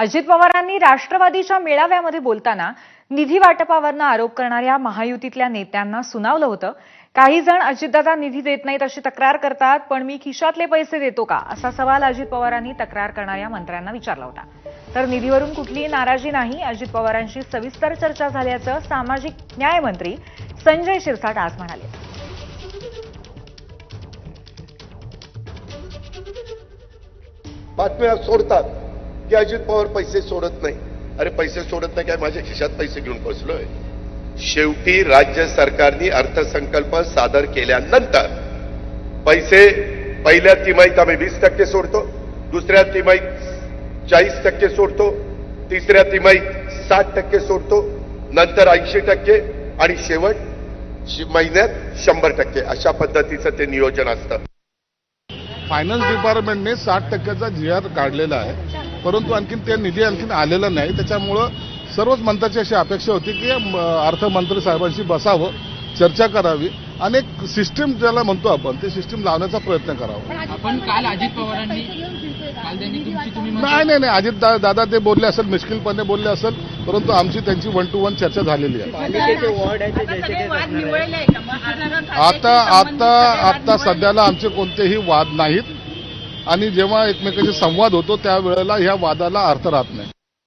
अजित पवारांनी राष्ट्रवादीच्या मेळाव्यामध्ये बोलताना निधी वाटपावरनं आरोप करणाऱ्या महायुतीतल्या नेत्यांना सुनावलं होतं. काही जण अजितदादा निधी देत नाहीत अशी तक्रार करतात पण मी खिशातले पैसे देतो का? असा सवाल अजित पवारांनी तक्रार करणाऱ्या मंत्र्यांना विचारला होता. तर निधीवरून कुठलीही नाराजी नाही अजित पवारांशी सविस्तर चर्चा झाल्याचं सामाजिक न्याय मंत्री संजय शिरसाट आज म्हणाले. बातम्या सोडतात. की अजित पवार पैसे सोडत नाही. अरे पैसे सोडत नाही काय? माझ्या खिशात पैसे घेऊन बसलोय. शेवटी राज्य सरकारने अर्थसंकल्प सादर केल्यानंतर पैसे पहिल्या तिमाहीत आम्ही वीस टक्के सोडतो दुसऱ्या तिमाहीत चाळीस टक्के सोडतो तिसऱ्या तिमाहीत साठ टक्के सोडतो नंतर ऐंशी टक्के आणि शेवट महिन्यात शंभर टक्के. अशा पद्धतीचं ते नियोजन असतं. फायनान्स डिपार्टमेंटने साठ टक्क्याचा जी आर काढलेला आहे. परंतु आणखीन ते निधी आणखीन आलेला नाही. त्याच्यामुळं सर्वच मंत्र्याची अशी अपेक्षा होती की म, अर्थमंत्री साहेबांशी बसावं चर्चा करावी. आणि एक सिस्टीम ज्याला म्हणतो आपण ते सिस्टीम लावण्याचा प्रयत्न करावा. आपण काल अजित पवारांनी काल त्यांनी तुमची तुम्ही म्हणता- नाही नाही नाही. अजित दा- दादा ते बोलले असेल मिश्किलपणे बोलले असेल परंतु आमची त्यांची वन टू वन चर्चा झालेली आहे. आता आता आता सध्याला आमचे कोणतेही वाद नाहीत. आणि जेव्हा एकमेकांशी संवाद होतो त्यावेळेला ह्या वादाला अर्थ राहत नाही.